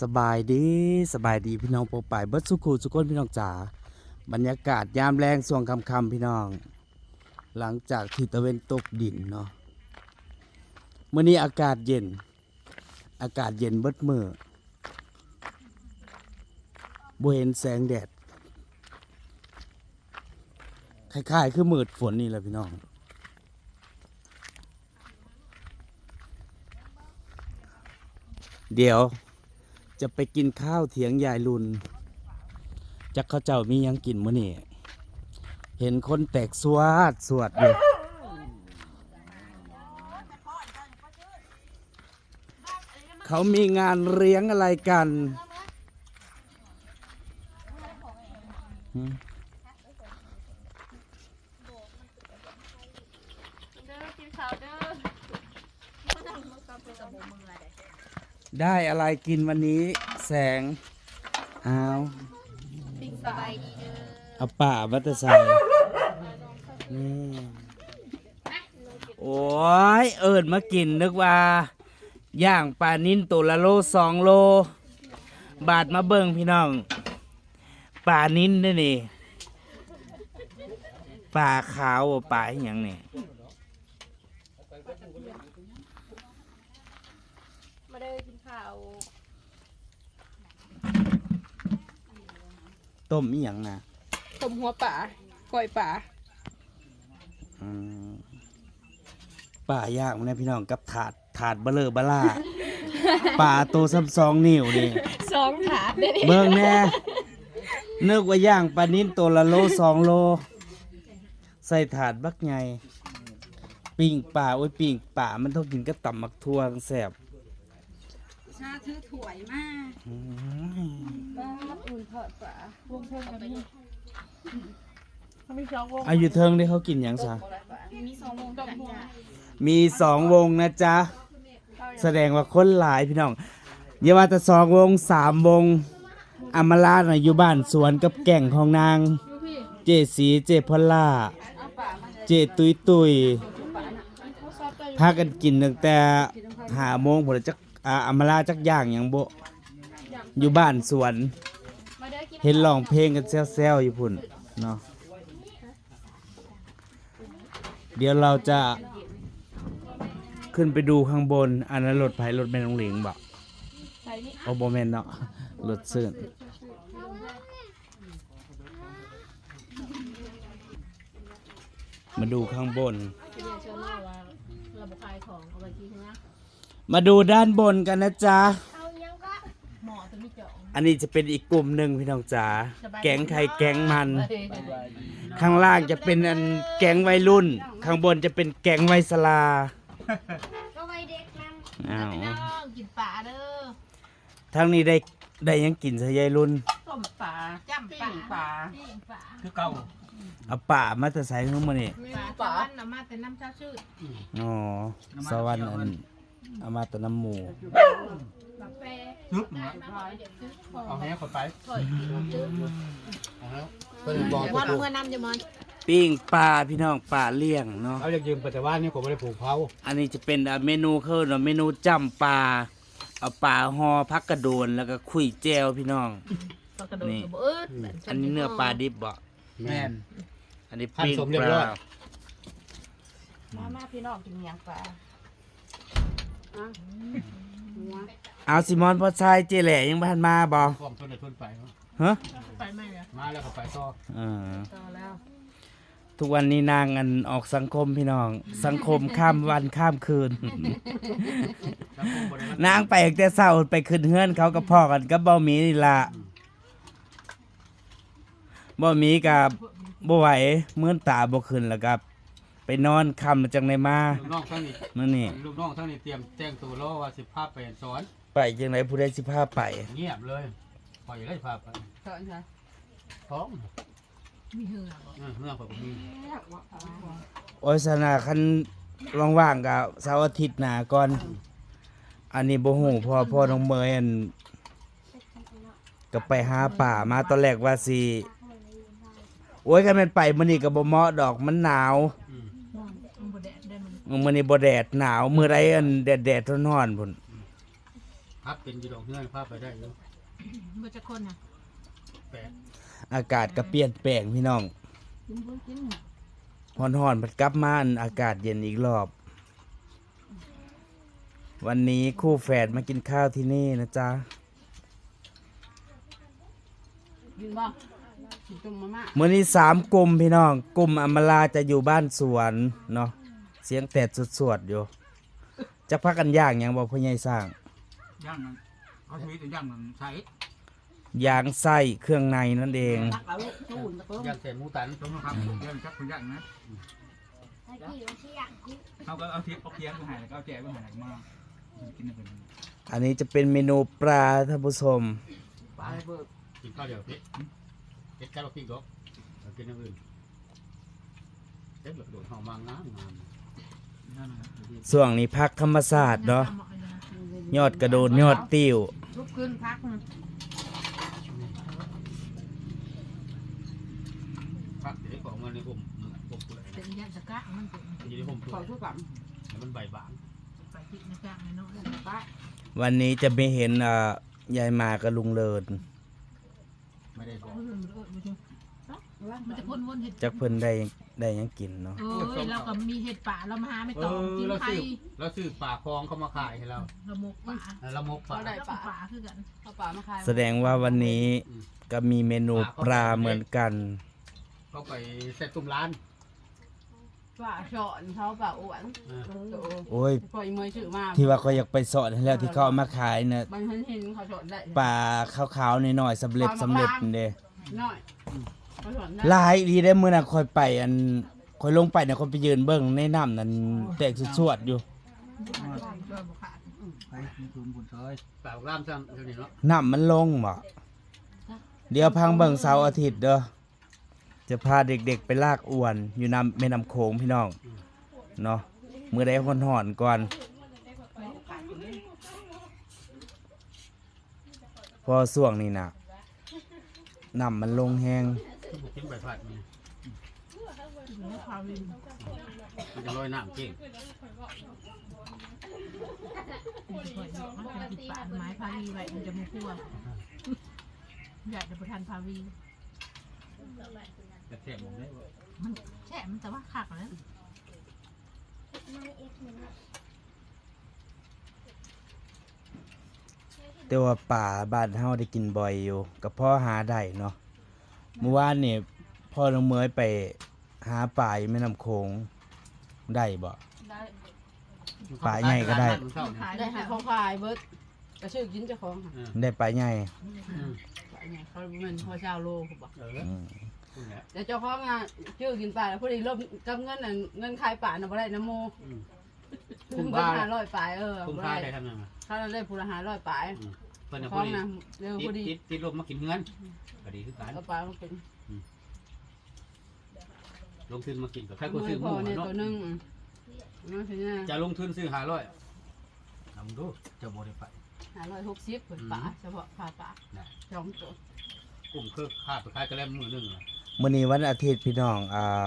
สบายดีสบายดีพี่น้องโปรปายเบิดสุขูสุกคนพี่น้องจ๋าบรรยากาศยามแรงส่วงคำคำพี่น้อง หลังจากที่ตะเวนตกดินเนาะเมื่อนี้อากาศเย็น อากาศเย็นเบิดมือบ่เห็นแสงแดดคล้ายๆคือมืดฝนนี่แหละพี่น้อง เดี๋ยว จะไปกินข้าวเถียงยายลุนจักเขาเจ้ามียังกินมื้อนี่เห็นคนแตกสวดสวดอยู่เขามีงานเลี้ยงอะไรกันหืม เด้อกินข้าวเด้อ ได้อะไรกินวันนี้แสงอ้าวสบายดีเด้อเอาป่าวัตใส่นี่โอ้ยเอิดมากินนึกว่าย่างปลานิ้นตัวละโลสองโล บาทมาเบิ่งพี่น้องปลานิ้นนี่นี่ปลาขาวบ่ปลาอหย่างนี่ มาเด้อกิน ข้าวต้มอหย่างนะต้มหัวป่าก้อยป่าอืมป่าย่างนะพี่น้องกับถาดถาดเบลอเบล่า ป่าตัวซ้ำสองนิ้วนี่สองถาดเด้อเบิ่งแน่นึกว่าย่างปลานิ้นตัวละโลสองโล ใส่ถาดบักใหญ่ปิ้งป่าโอ้ยปิ้งป่ามันต้องกินกับตำมักทั่วแซ่บ ชาถือถวยมากอืมอุ่นทอดป่าวงเพิ่มกันนี่เขามีสองวงอายุเทิงได้เขากินหยังซะมีสองวงกัมนหัวจ้ะมีสองวงนะจ๊ะ แสดงว่าคนหลายพี่น้องอย่าว่าแต่สองวงสามวงอามาลาน่ะอยู่บ้านสวนกับแก่งของนาง เจสีเจพอลล่า เจตุยตุยพากันกินตั้งแต่หาโมงผมจัก อ่าอามาลาจักอย่างอย่างโบอยู่บ้านสวน เห็นร้องเพลงกันแซวๆอยู่พุ่นเนาะเดี๋ยวเราจะขึ้นไปดูข้างบน อันนั้นรถไผรถแม่น้องหลิงบอกโอโบแมนเนาะรถซื่นมาดูข้างบน เดี๋ยวเชื่อมาว่าระบบขายของเอาไปกินนะ มาดูด้านบนกันนะจ๊ะ หมอตัวนี้เจาะอันนี้จะเป็นอีกกลุ่มหนึ่งพี่น้องจ๋าสบายดีแก๊งใครแก๊งมันเฮ้ยข้างล่างจะเป็นอันแก๊งวัยรุ่น ข้างบนจะเป็นแก๊งวัยสลาก็ไว้เด็กนั่งอ้าวพี่น้องกินป่าเด้อทางนี้ได้ได้หยังกินซะยายรุ่น ต้มป่าจ้ำป่าป่าปิ้งป่าคือเก่าเอาป่ามาแต่ใส่ขึ้นมานี่ป่าป่าน้ำมาแต่น้ำชาชื่ออ๋อสวรรค์อัน เอามาแต่น้ำหมูกาแฟซึบนะเด็กซื้อขอเอาแห้งคนไปถอยเอาแล้วเพิ่นบอกวันเมื่อนำจะมันปิ้งปลาพี่น้องปลาเลี้ยงเนาะเขาอยากยืมปัจจุบันนี่ผมไม่ได้ผูกเผาอันนี้จะเป็นอะเมนูคือเนาะเมนูจ้ำปลาเอาปลาห่อพักกระโดนแล้วก็คุยแจวพี่น้องกระโดดกระเบิดอันนี้เนื้อปลาดิบบ่แม่นอันนี้หั่นปิ้งสมเรียปบร้ลาอยมามาพี่น้องกินเมียงปลา เอาซิมอนพอชายเจแหล่ยังบ่ทันมาบ่พร้อมทุนในทุนไปเนาะฮะไปไหมเนี่ยมาแล้วก็ไปต่อเออต่อแล้วทุกวันนี้นางอันออกสังคมพี่น้อง สังคมข้ามวันข้ามคืน แล้วผมบ่ได้มานางไปตั้งแต่เช้าไปขึ้นเฮือนเขากับพ่อกันกับเบ้าหมีนี่ล่ะเบ้าหมีกับบ่ไหวเมื่อนตาบ่ขึ้นแล้วกับ ไปนอนค่ำจังไดมาลูกน้องทั้งนี้นั่นนี่ลูกน้องทั้งนี้เตรียมแจ้งตัวรอว่าสิพาไปสอนไปจังไดผู้ใดสิพาไปเงียบเลยพออย่าได้พาไปสอนค่ะท้องมีเหือบ่เออเมื่อผมมีโอ้ยสนาคันว่างๆกับเสาร์อาทิตย์หน้าก่อน อันนี้บ่ฮู้พ่อพ่อน้องเมยอันก็ไปหาป่ามาตอนแรกว่าสิโอ้ยคันแม่นไปมื้อนี้ก็บ่เหมาะดอกมันหนาว อืม มันบ่แดดได้ มันมื้อนี้บ่แดดหนาวมื้อใดอันแดดๆร้อนๆพุ่นพับเป็นอยีดอกเงื่อนภาพไปได้อยู่เมื่อจะคนน่ะแปดอากาศก็เปลี่ยนแปลงพี่น้องกินเพิ่งกินฮ้อนๆมันกลับมาอันอากาศเย็นอีกรอบ วันนี้คู่แฝดมากินข้าวที่นี่นะจ๊ะกินบ่กินต้มมาม่า มื้อนี้สามกลุ่มพี่น้อง กลุ่มอำมาลาจะอยู่บ้านสวนเนาะ เสียงแตดสวดๆอยู่จะพักกันย่างหยังบ่พ่อใหญ่สร้าง ย่างมันเขาชีวิตย่างมันใส่ย่างไส้เครื่องในนั่นเอง ตักเอาลูกชูนตะเพิ่มย่างใส่หมูตันตรงนะครับเดี๋ยวจับคนย่างนะตะกี้ว่าที่อยากกินเขาก็เอาทิพย์เอาเคียงไปใหายแล้วก็เอาแจกไปใหายมากินได้เป็นอันนี้จะเป็นเมนูปลาท่านผู้ชม ปลาเบิกกินข้าวเดียวพี่เอ็ดแค่เราพี่ก็เรากินอย่างอื่นเอ็ดแบบโดดห้องมางามงาม นั่นนะครับช่วงนี้พักธรรมศาสตร์เนาะยอดกระโดดยอดติ้วลุกขึ้นพักมันพักเด็กของมันในผมผมเปื่อยเป็นยันตะกะมันเป็นอยู่ในผมเปื่ขออยทุกข์กับมันใบบางไปติดในกะในน้องไปวันนี้จะไม่เห็นอ่ายายมากับลุงเลินไม่ได้บอก มันจะพ่นวนเห็ดจักเพิ่นได้ได้หยังกินเนาะ เออเราก็มีเห็ดป่าเรามาหาไม่เอตองอกินเราไข่ซื้อเราซื้อปลาคลองเขามาขายให้เราเราหมกป่าเรามกปลา เราได้ป่าป่าคือกันเอาปลามาขายแสดงว่าวันนี้อืม ก็มีเมนูปลาเหมือนกัน เขาไปใส่ตุ้มร้านปลาช้อนเขาปลาอ้วนเออโอ้ย ปล่อยมือชื่อมาที่ว่าเขาอยากไปสอนให้แล้วที่เขาเอามาขายน่ะบางคนเห็นเขาช้อนได้ปลาขาวๆหน่อยๆสำเร็จสำเร็จนี่เด้น้อย เขาช้อนได้หลายดีได้มื้อน่ะค่อยไปอันค่อยลงไปน่ะค่อยไปยืนเบิ่งในน้ำนั่นแตกสวดๆอยู่ช่วยบุขาดไปมีทุนบุญซอยปลาล่ามซ้ำเท่านี้เนาะน้ำมันลงบ่เดี๋ยวพังเบิ่งเสาร์อาทิตย์เด้อ จะพาเด็กๆไปลากอวน อยู่น้ำแม่น้ำโขงพี่น้อง เนาะมื้อใดฮ้อนๆก่อน พอส่วงนี้น่ะน้ำมันลงแห้ง คือบุกกินใบพัดนี่ไม่พาวินมันจะลอยน้ำเก่งมันจะติดป่าไม้พาวีไว้มันจะไม่พ่วงอยากจะประทานพาวีแต่แทบผมได้ว่มันแช่มันแต่ว่าขักแล้วแต่ว่าป่าบ้านเฮาได้กินบ่อยอยู่ก็พอหาได้เนาะ เมื่อวานนี่พ่อน้องเมยไปหาป่าอยู่แม่น้ำโขงได้บ่ ได้ปลาใหญ่ก็ได้มันเข้าเนี่ยขายได้ได้หาหาของขายเบิดกระชื่อกินเจ้าของค่ะเออได้ปลาใหญ่อืมปลาเนี่ยเขาเงินพอเช้าโลเขาบอกเอออืมนี่แหละแต่เจ้าของอะชื่อกินปลาแล้วพอดีรบกับเงินน่ะเงินขายปลาน่ะบ่ได้น้ำโมอืมเงินห้าร้อยปลายเออคุ้มบ่ค่าได้ได้ทำยังไง เขาได้ผู้ละห้าร้อยปลายอืมเพิ่นน่ะขพอองดีนะเร็วพอติดดีติดติดลมมากินเงินก็ดีคือกันเอาปลามาเป็นลงทุนมากินกับใครก็มืซื้ออหพมูอเนี่ยเนาะตัวหนึงนั่นคือเนี่ยจะลงทุนซื้อห้าร้อยทำดูจะบ่ได้ไป ห้าร้อยหกสิบเป็นปลาเฉพาะปลาปลานะสองตัวกลุ่มคือค่าไปขายกระแลมมือหนึงอะมื้อนี้วันอาทิตย์พี่น้องอ่า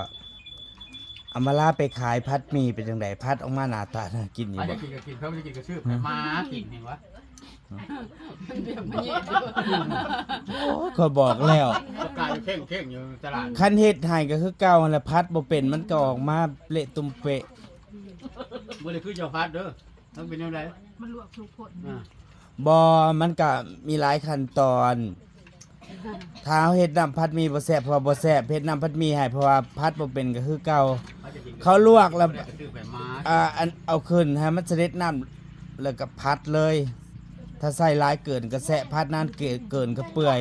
อามาลาไปขายพัดหมีเป็นจังไดพัดออกมาหน้าตาน่ากินอยู่ถ้าบ่จะกินก็กินเขาไม่ได้กินก็ชื่อไปมากินเห็นวะมัน เบียบมันเย็นอยู่โอ้ยก็บอกแล้ว ประกาศอยู่เข่งเข่งอยู่ตลาดคันเฮ็ดให้ก็คือเก่าหั่นแหละพัดบ่เป็นมันก็ออกมาเละตุ่มเปะ บ่ได้คือเจ้าพัดเด้อต้องเป็นยังไงมันลวกทุกคนอ่าบอมันก็มีหลายขั้นตอนถ้าเอาเฮ็ดน้ำพัดหมีบ่แซ่บเพราะว่าบ่แซ่บเฮ็ดน้ำพัดหมีให้เพราะว่าพัดบ่เป็นก็คือเก่าเขาจะกินเขาลวกแล้วบ่ได้ก็ซื้อไปมาอ่าอันเอาขึ้นให้มันเสด็จน้ำแล้วก็พัดเลย ถ้าใส่หลายเกินก็แสะพัดนานเกินเกินก็เปื่อย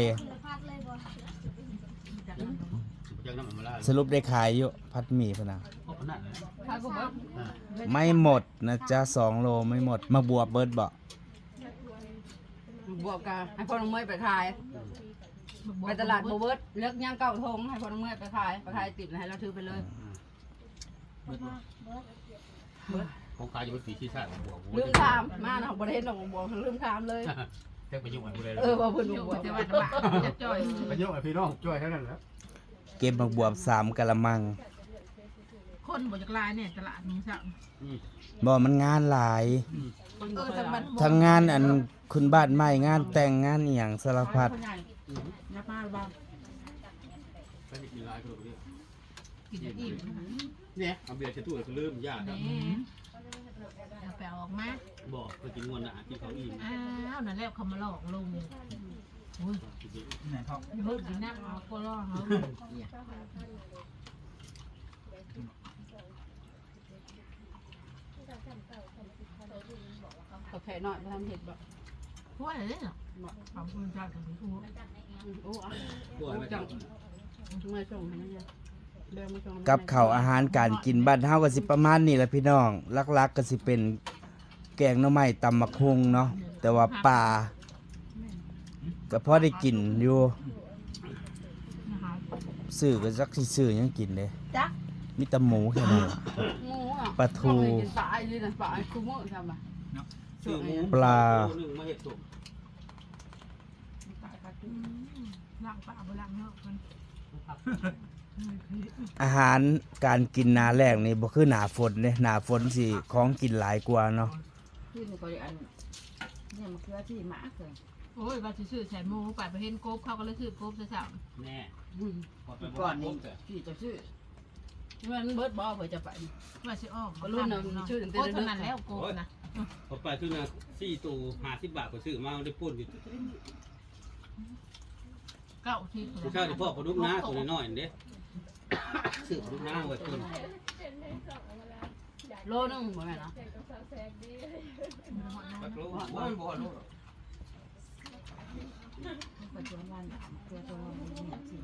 สรุปได้ขายอยู่พัดหมีพะนะพวกนั้นนะถ้ากูบอกอ่าไม่หมดนะจ๊ะสองโลไม่หมด มาบวบเบิร์ดบ่บวกกันให้พ่อน้องเมยไปขายไปตลาดโบเบิร์ตเลือกย่างเก้าทงให้พ่อน้องเมยไปขายไปขายติดให้เราถือไปเลยเบิด บ่ของขายอยู่บนสีชีชาติบวกลืมถามมาเนาะบ่ได้เห็นหนองบอกลืมถามเลยแค่ไปยุ่งกับผู้ใดเลยเออว่าเพิ่นบวกแต่ว่าจะจ่อยไปยุ่งกับพี่น้องช่วยเท่านั้นแหละเก็บมาบวบสามกะละมังคนบ่จากลายเนี่ยตลาดมึงสั่งอืมบ่มันงานหลายคนเอบ่อเคยแต่เอามันทั้งงานอันคุณบ้านใหม่งานแต่งงานอหย่างสารพัด คนใหญ่ยับมาบ้างไปกินลายก็เลยกินจะอิ่มเนี่ยเอาเบียร์เช็ดตู้ก็ลืมยากครับนี่ เอาไปเอาออกมาบอกไปกินงวนน่ะกินเขาอิ่มอ้าวนั่นแล้วเขามาหลอกลุงอุ้ยไหนเขาเฮ้ยกินน้ำเอาก็ล่อเขากับแผลหน่อยมาทำเห็ดแบบพวกอะไรเนี่ยขอบคุณจ้าถึงพูดโอ้อะกลัวไม่จังเมื่อส่งให้นั่นเลยเดินมาส่งกับข้าวอาหารการกินบ้านเฮาก็สิประมาณนี้แหละพี่น้องลักๆก็สิเป็น แกงหน่อไม้ตำมักฮุงเนาะแต่ว่าปลาก็พอได้กินอยู่นะคะซื้อก็จักสิซื้อหยังกินเด้จ๊ะมีแต่หมูแค่นั้นล่ะงูอะปลาทูกินปลาไอ้นี่นะปลาไอ้คุ้มอะทำอะซื้อหมูปลาหนึ่งมาเห็ดสุกล้างปากไปล้างเนาะมันอาหารการกินหนาแรกนี่บ่คือหนาฝนเด้หนาฝนสิของกินหลายกว่าเนาะ ที่นี่ก็อันเนี่ยมันคือที่หมาเกินโอ้ยว่าจะซื้อแสนหมูไปไปเห็นกบเขาก็เลยซื้อกบซะจ้ะแน่พอไปก่อนนี่นี่ที่จะซื้อมันเบิดบ่เผื่อจะไปว่าสิออกรุ่นน่ะมีชื่อตั้งแต่โอ้เด็กๆเท่านั้นแล้วกบนะพอไปซื้อนะสี่ตูห้าสิบบาทก็ซื้อมาได้ปุ่นอยู่เก้าที่ผู้ชายที่พ่อพอดุกหน้าตัวน้อยๆเด้ซื้อพอดุกหน้าไว้ปุ่น โลนึงเหมือนกันนะปักโลบ้านบ่อลูกปัจจุบันตัวตัวเนี่ยสิ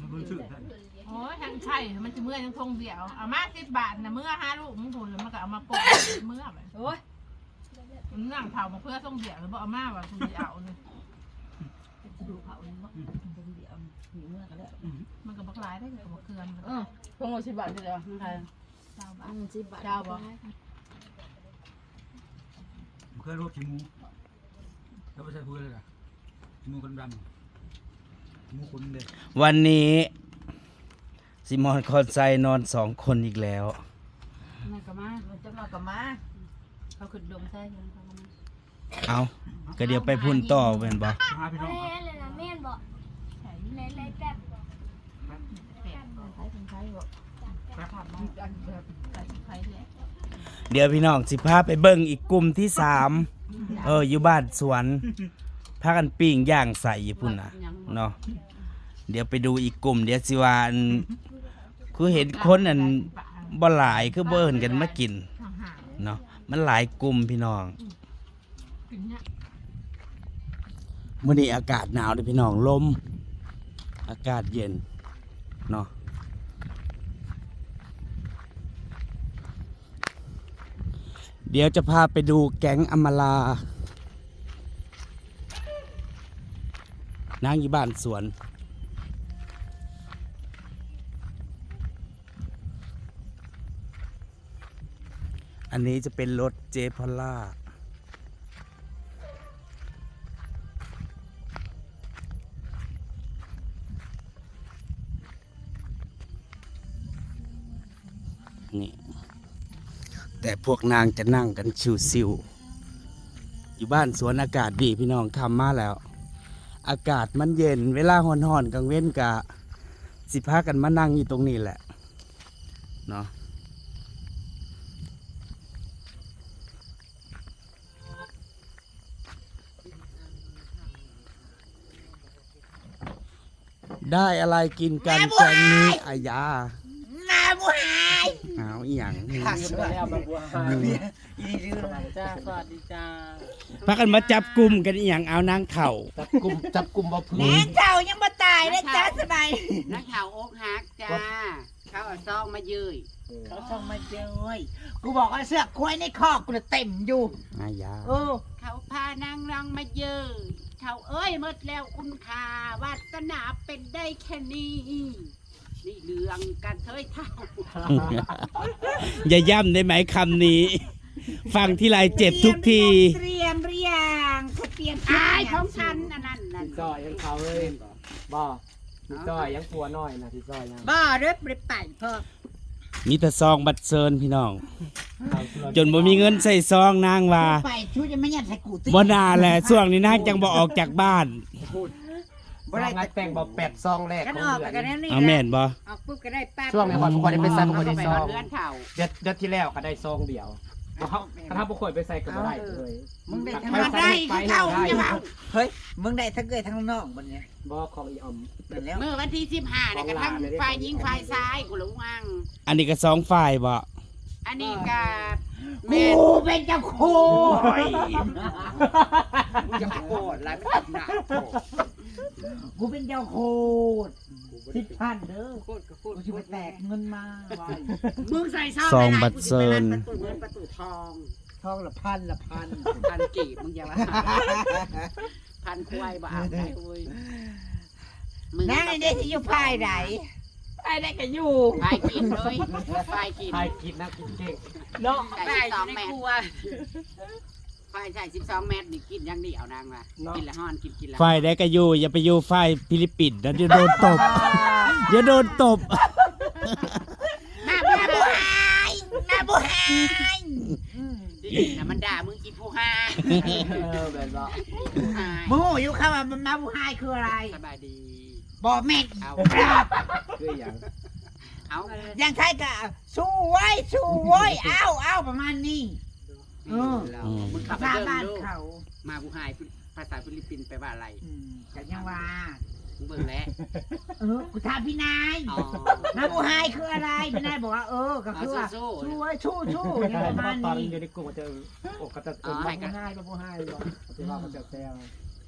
มันเพิ่งชื่อท่านโอ้ยทั้งใช่มันจะเมื่อยทั้งทงเดียวเอามาสิบบาทนะเมื่อห้าลูกมึงพูดแล้วมันก็เอามาปกเมื่อแบบโอ้ยมันนั่งเผามาเพื่อทงเดียวแล้วบอกเอามาว่าคุณจะเอาเลยดูเขาเนี่ยว่าเป็นเดียวหิวเมื่อกันแล้วมันก็บักหลายได้กับบักเคือนเออพงโอชิบะเดียวนั่นใคร เจ้าบ้าอันสิบบาทมันเคยรบชิมูแล้วไม่ใช่พูดเลยล่ะชิมูคนดำชิมูคนเด็กวันนี้ซิมอนคอนไซนอนสองคนอีกแล้ว นั่นก็มามันจะมากับมาเขาขึ้นดงใช่ไหมเขาก็มาเอาก็เดี๋ยวไปพุ่นต่อเป็นบ่มาพี่น้องครับเล่นเลยนะแม่นบอกใช่เล่นเลยแป๊บใช้คนใช้บอกขับมาอันแบบใส่ไฟแหละ เดี๋ยวพี่น้องสิพาไปเบิ่งอีกกลุ่มที่สามเอออยู่บ้านสวนพากันปิ้งย่างใส่ญี่ปุ่นนะเนาะเดี๋ยวไปดูอีกกลุ่ม เดี๋ยวสิว่าอันคือเห็นคนอันบ่หลายคือเบ่เห็นกันมากินเนาะมันหลายกลุ่มพี่น้องๆกินนี่ยมื่อนี้อากาศหนาวเด้อพี่น้องลม อากาศเย็นเนาะ เดี๋ยวจะพาไปดูแก๊งอมาลานางอยู่บ้านสวน อันนี้จะเป็นรถเจพอล่า นี่ แต่พวกนางจะนั่งกันชิวๆอยู่บ้านสวนอากาศดีพี่น้องทำมาแล้ว อากาศมันเย็น เวลาห่อนๆกลางเว้นกะสิพากันมานั่งอยู่ตรงนี้แหละเนาะได้อะไรกินกันแกงนี้อายามาบุหายเอาอีหยังสวัสดีมาบุหายอีดื้อจ้าสวัสดีจ้าพากันมาจับกลุ่มกันอีหยังเอานางเข่าจับกลุ่มจับกลุ่มบ่พื้นแม่เจ้ายังมาตายเลยจ้าสบายนักข่าวอกหักจ้าเขาเอาซองมายืยเขาส่งมาเจอยกูบอกว่าเสือกควายในคอกกูน่ะเต็มอยู่อายาโอ้เขาพานางรองมายืยเขาเอ้ยหมดแล้วคุณค่าวาสนาเป็นได้แค่นี้ นี่เรื่องการเทยเท่าอย่าย่ำได้ไหมคำนี้ ฟังที่ไรเจ็บทุกที เตรียมหรือยังเขาเตรียมอายของฉันอันนั้นนั่นจอยยังเขาเลยบ่พี่จอยยังปัวน้อยนะพี่จอยยังบ่เด้อไปไปพ่อมีแต่ซองบัตรเซินพี่น้อง จนบ่มีเงินใส่ซองนางว่าไปช่วยจะไม่ยัดใส่กูติบ่น่าแหละช่วงนี้นางจังบ่ออกจากบ้าน บ่ได้แต่งบอกแปดซองแรกกันของออกเดือนกันแน่นี่เอาแม่นบ่ออกปุ๊บก็ได้ปั๊บช่วงนี้ก่อนบ่ค่อยได้ไปใส่บ่ค่อยได้ไปซองเรือนเข่าเดือนเดือนที่แล้วก็ได้ซองเดียวเขาถ้าบ่ค่อยไปใส่ก็บ่ได้เลยมึงได้ทั้งมันได้คือเท่าใช่ไหมเฮ้ยมึงได้ทั้งเกยทั้งนอกบนเนี้ยบ่ของอีออมเป็นแล้วเมื่อวันที่สิบห้าเนี่ยกระทั่งฝ่ายยิงฝ่ายซ้ายกูรู้ว่างอันนี้ก็สองฝ่ายบ่ อันนี้ก็กูแม่นเป็นเจ้าโคยมึงจะโคตรอะไรไม่ตัดหนากูเป็นเจ้าโคตรสิบพันเด้อโคตรก็โคตรกูจะไปแตกเงินมาไว้มึงใส่ซองซองหลายๆบัตรเซินกูสิไปรัดประตูเงินประตูทองทองละพันละพันพันกีบมึงอย่าว่าพันควายบ่เอาได้เว้ยมึงนั่งไอ้เด็กที่อยู่ภายไหน ไอ้ได้ก็อยู่ฝ่ายกินเลยฝ่ายกินใครกินนะกินเก่งเนาะใส่สิบสองเมตรฝ่ายใส่สิบสองเมตรนี่กินอยังเดียวนางว่ะกินละห้อนกินกินละฝ่ายใดก็อยู่อย่าไปอยู่ฝ่ายฟิลิปปินส์นะเดี๋ยวโดนตบเดี๋ยวโดนตบแม่แม่ผู้หายแม่ผู้หายดินะมันด่ามึงกินผู้หายเออแบบว่าผู้หายโมโหอยู่เข้ามามันมาผู้หายคืออะไรสบายดี บอกแม่งเอาคืออย่างเอายังไทยก็สู้ไว้สู้ไว้เอ้าเอ้าประมาณนี้ เออมึงขับสามาเดิบ้านนดูเขามาผู้หายภาษาฟิลิปปินส์แปลว่าอะไรอืมกันยังว่ามึงเบิ่งแล้วเออกูถามพี่นายอ๋อ มาผู้หายคืออะไรพี่นายบอกว่าเออก็คือว่าเอาสู้ๆ สู้ไว้ชู้ชู้อย่างประมาณตอนนี้อยู่ในกลุ่มจะอกก็จะเออบ่ให้บ่บ่ให้บ่จะว่าก็จะแซว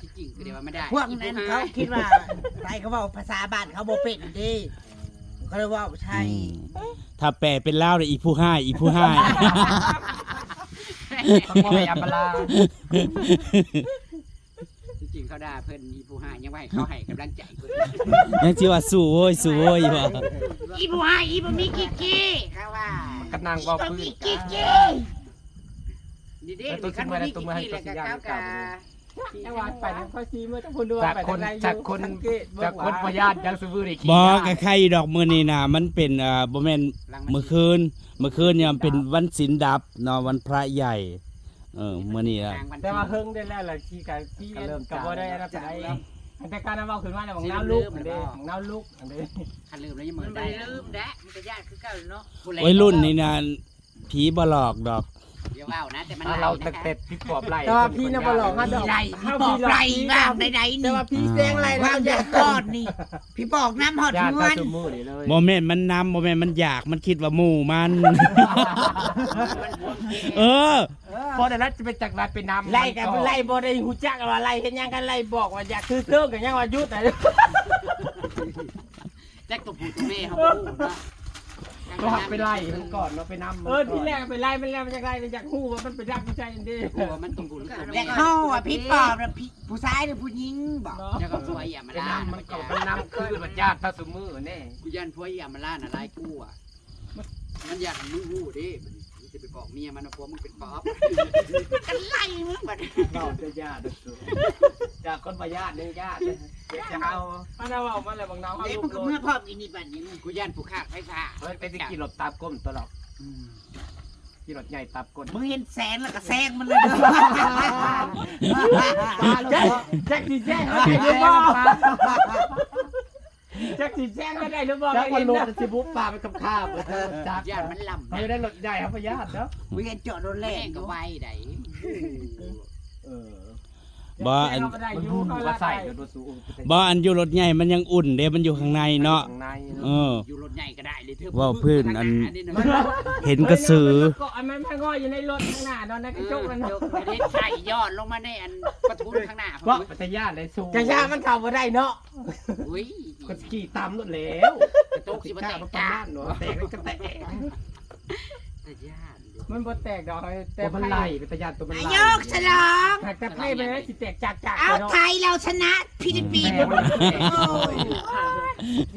ที่จริงคือเดี๋ยวว่าไม่ได้พวกนั้นเขาคิดว่าไทยเขาบอกภาษาบ้านเขาโบเป็นดิเขาเลยว่าใช่ถ้าแปลเป็นลาวเนี่ยอีผู้ให้อีผู้ให้เขาบ่ให้อัปลาที่จริงเขาด่าเพิ่นอีผู้หายยังว่าให้เขาให้กำลังใจกูยังชื่อว่าสู้โว้ยสู้โว้ยบ่อีผู้หายอีบ่มีกิ๊กกี้เขาว่าก็นั่งเว้าพื้นกิ๊กกันกี้นี่เด้แล้วตัวคันขึ้นบ่มาได้มีตัวกิ๊กมาให้กี้ตัแล้ววสิก็ย่างเขา เก่าก็ไอ้ว่าไปทางข้อซีเมื่อทั้งคนดูจากไปคนทางใดอยู่จากคนสังเกตเบิ่งจากคนว่าประหยัดยังซื้อได้ขี้บ่ก็ใครดอกมื้อนี้น่ะมันเป็นอ่าบ่แม่นเมื่อคืนเมื่อคืนเนี่ยมันเป็นวันศีลดับเนาะวันพระใหญ่ เออมื้อนี้ล่ะ แต่ว่าเฮิงได้แล้วล่ะที่กับที่กับบ่ได้รับได้แต่การนำเอาขึ้นมาแล้วของน้ำลุกอันเด้ของน้ำลุกอันเด้คันลืมแล้วยังมืมัอนไม่ได้ลืมแดะมันก็ญาติคือเก่าเนาะ วัยรุ่นนี่น่ะผีบ่หลอกดอก เดี๋ยวว่าวนะแต่มันถ้าไหลเรานะคะเต็ดพี่ปอบไหลแต่ว่าพี่น่ะบ่หลอกฮะดอก ไรพี่บอกไรบ้างใดๆแต่นี่ว่าพี่แซงไรว่างเดือดก้อนนี่ พี่บอกน้ำหอดญาติเงิตานซุมือนี่เลยบ่แม่นมันนำบ่แม่นมันอยากมันคิดว่าหมู่มัน เออ พอแต่ละจะไปจากไรไปนำไล่กันไล่บ่ได้ฮู้จักว่าไล่เฮ็ดหยังกันไล่บอกว่าอยากคือเติมกันยังว่ายุดแต่แจ็คตัวผู้ตัวแม่เขาบ่รู้เนาะ ก็หักไปไล่มันก่อนเนาะไปนำเออที่แรกไปไล่มันแล้วมันจากไล่มันจากฮู้ว่ามันไปรักผู้ชายอันเด้ผู้ว่ามันตัวผู้หรือตัวแต่แม่เข้าอะพี่ปอบนะพี่ผู้ชายหรือผู้หญิงบอกเนาะแล้วก็ผัวอย่ามาไปล่านำมันก่อนมันนำคือมันญาติตาซุมือแน่ กูยันผัวอย่ามาล่าน่ะลายกูอะมันอยากให้มึงรู้ดิมันจะ ไปบอกเมียมันว่าผัวมึงเป็นป๊อปกันไล่มึงบัดเราจะญาติจากคนประหยัดนี่ญาติจะเอามันเอาเอามาแล้วบางน้องเอาเด็กลูมันกก็โลเมื่อดพ่อกินนี่บัดนี้กูยันผู้ขาดไฟฟ้าเฮ้ยไปที่กี่รถตามก้มตลอดกี่รถใหญ่ตามก้นมึงเห็นแสงแล้วก็แซงมันเลยเด้อแจ็คสีแจ้งเขาได้หรือเปล่าแจ็คสีแจ้งเขาได้หรือเปล่าจากเห็วันนรถนะสิบุปปลาไปกับข้าวจากยันมันลำเขาจะได้รถใหญ่ครับประหยัดเนาะมึงเห็นจอดรถแรแม่งก็ไวไดเออ บ่อันเขาได้มันอยู่รู้เขาว่าละใส่ใส่เดี๋ยวดูสูบ่อันอยู่รถใหญ่มันยังอุ่นเด้มันอยู่ข้างในเนาะ ข้างในเออ อยู่รถใหญ่ก็ได้เลยเธอว่าวพื้นอันมันเห็นกระสือ ก็อันมันพังอ้อยอยู่ในรถข้างหน้านอนในกระจกมันยกไม่ได้ใส่ยอดลงมาในอันประทุนข้างหน้าเพราะปัญญาเลยสูกระชามันเข้ามาได้เนาะอุ้ยก็ขี่ตามรถแล้วกระตุกสิมาแตกมันจ้าเนาะแตกก็แตกแต่ญาติ มันบ่แตกดอกแต่แต่มันไหลเป็นตะยานตัวมันไหลนายกฉลองหากแต่ไพ่ไปแล้วสิแตกจากจากเอาเนาะไทยเราชนะฟิลิปปินส์แตกมันแตกโอ้ย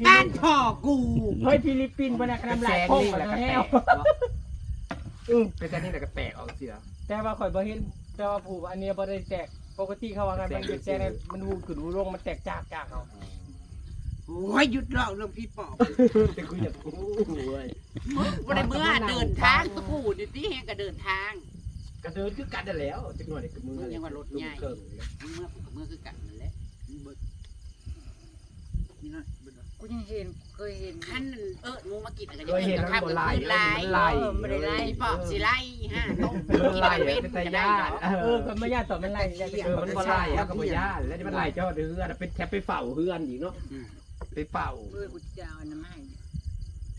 บ้านพ่อกูเฮ้ยฟิลิปปินส์บนกระเป็นนำลาแสยงพุ่งนี่มาแล้วก็แล้แตวกเป็นแสงนี่แล้วก็แตกออกสิแล้วแต่ว่าข่อยบ่เห็นแต่ว่าผูกอันนี้บ่ได้แตกปกติเขาว่ากันมันเป็นแตกมันหูขึ้นหูลงมันแตกจากจากเขาหูโอ้ยหยุดเล่าเรื่องพี่ปอบจะคุยกับกูเว้ยบ่ได้เมื่อเดินทางก็กูนี่ที่แฮงก็เดินทางกระเดินคือกันได้แล้วจักหน่อยกับมือยังว่ารถใหญ่เกิงมึงเมื่อกูกับเมื่อคือกันนั่นแหละมึงเบิดนี่นะเบิดกูยังเห็นเคยเห็นคันนั้นเอองูมากินอะไรเคยเห็นข้ามันวบ่กับไล่พื้นลายมันไล่ไม่ได้ไล่ปอบสิไล่ห้าต้มมันกินไล่อะไรเป็นเป็นจะตาได้ญาเหรอติเอเอออก็ไม่ยากต่อมันไล่ยากเออมันบ่ไล่แล้วก็บ่ญาติแล้วนี่มันไล่เจ้าเดือนเป็นแทบไปเฝ้าเฮือนอีกเนาะ ไปเฝ้าเออกูจะเอาอันนั้นมาให้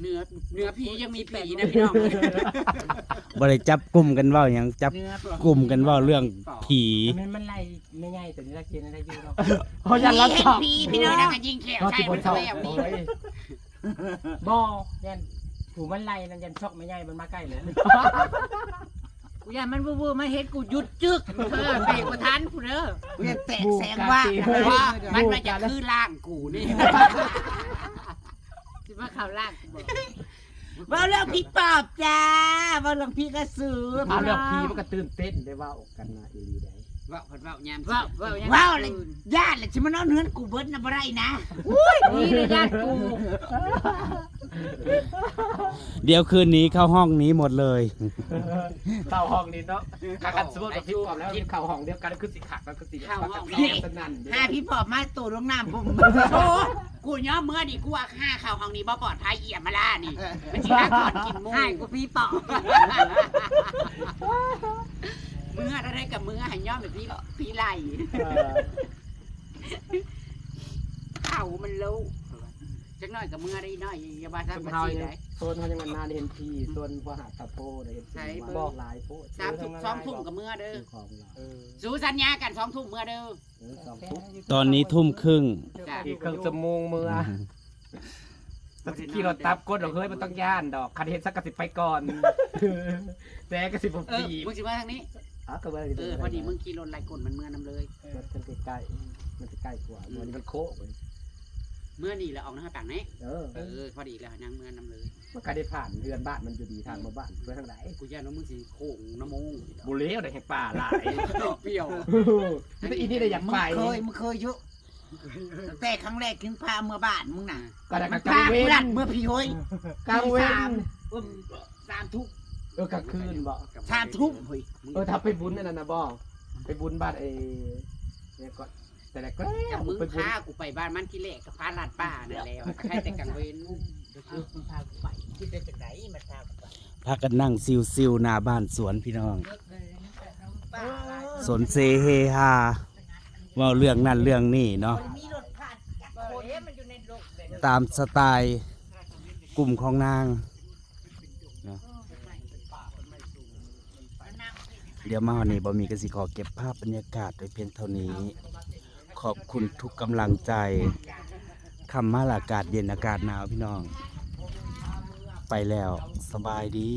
เนื้อเนื้อผียังมีผีนะพี่น้องบ่ได้จับกลุ่มกันเว้าหยังจับเนื้อกลุ่มกันเว้าเรื่องผีมันมันไล่ไม่ง่ายแต่นี่ละกินอะไรอยู่เนาะเขาจะรับเห็ชนอบผีพี่น้องนะก็ยิงแขวเขาใช่สิบ่มันชอบแล้วนี่โอ้ยบ่ยันถูมันไล่นั่นยันช็อกไม่ง่ายมันมาใกล้เลย กูอยากมันวูๆมาเฮ็ดกูหยุดจึกเออเบรกบ่ทันกูเด้อกูจะแตกแสงว่าว่ามันมาจากคือล่างกูนี่สิมาเข้าล่างกูบอกว่าเรื่องพี่ปอบจ้าว่าเรื่องพี่กระสือเอาเรื่องผีมันก็ตื่นเต้นได้เว่ากันนะอีหลีได้ ว่าเพิ่นเว้ายามว่าว่ายังว้าวเลยญาติเลยสิมานอนเฮือนกูเบิดน่ะบ่ได้นะนี่เลยญาติกูเดี๋ยวคืนนี้เข้าห้องนี้หมดเลย เข้าห้องนี้เนาะกากันสมมุติว่าพี่ปอบแล้วเข้าห้องเดียวกันคือสิขักแล้วคือสิเข้าห้องนี้นี้สนั่นห้าพี่ปอบมาตัวลงน้ำผมโอ้กูย้อมเมื่อนี่กูว่าห้าเข้าห้องนี้บ่ปลอดภัยเอี่ยมมาล่านี่มันสิหาก่อนกินหมูให้กูพี่ปอบเมื่ออะไรกับเมื่อให้ย้อมแบบพี่พี่ไหลเข่ามันรู้จักหน่อยกับเมื่อได้น้อยอย่าว่าซุทำมภาเฮาษียังได้โซนเฮายังนานเห็นผีโซนบ่หาตะโพได้เห็นใช่ผีเบิ่งบอกหลายโพดสามทุ่มสองทุ่มกับเมื่อเด้อคือของเราเออสู้สัญญากันสองทุ่มเมื่อเด้อเออสองทุ่มตอนนี้ทุ่มครึ่งจ้ะอีกครึ่งชั่วโมงมือตอนขี่รถตับกดดอกเฮ้ยมันต้องย่านดอกคันเห็นสักกะสิไปก่อนแต่กะสิบเออปีมึงสิมาทางนี้ อ๋อก็ว่าเออพอดีมึงขี่รถไล่กลมันเมื่อนำเลยมันใกล้ๆมันจะใกล้กว่าวันนี้มันโค้งเว้ยเมื่อนี่แหละออกหน้าต่างนี้เออเออพอดีแล้วยังเมื่อนำเลย มันก็ได้ผ่านเรือนบ้านมันอยู่ดีทางมาบ้านเพื่อทางไหนกูย่านว่ามึงสิโค้งน้ำมงบุเล่ได้แห่งป่าหลายเปรี้ยวแต่อีนี่ได้อยากมึงไปเคยมึงเคยอยุตั้งแต่ครั้งแรกถึงพาเมื่อบ้านมึงน่ะก็ได้มักลางพาเวกูนรัดเมื่อพี่โฮ้ยกลางเวสามนอืมสามทุ่ม เออกลางคืนบ่สามทุ่มเฮ้ยเออถ้าไปบุญนั่นน่ะนะบ่ไปบุญบ้านไอ้เนี่ยก็แต่ละก็กับมึงไปบุญพากูไปบ้านมันที่แรกกับพาลาดป้านั่นแหล้วใครแต่กังเวนพากูไปคิดได้จากไหนมาพากูไปพากันนั่งซิวๆหน้าบ้านสวนพี่น้องสนเซเฮฮาเว่าเรื่องนั่นเรื่องนี่เนาะมีรถผ่านคนมันอยู่ในโลกแบบตามสไตล์กลุ่มของนางเนาะ เดี๋ยวมาวันนี้บอมีกสิขอเก็บภาพบรรยากาศไว้เพียงเท่านี้ ขอบคุณทุกกำลังใจคำมาลอากาศเย็นอากาศหนาวพี่น้อง ไปแล้วสบายดี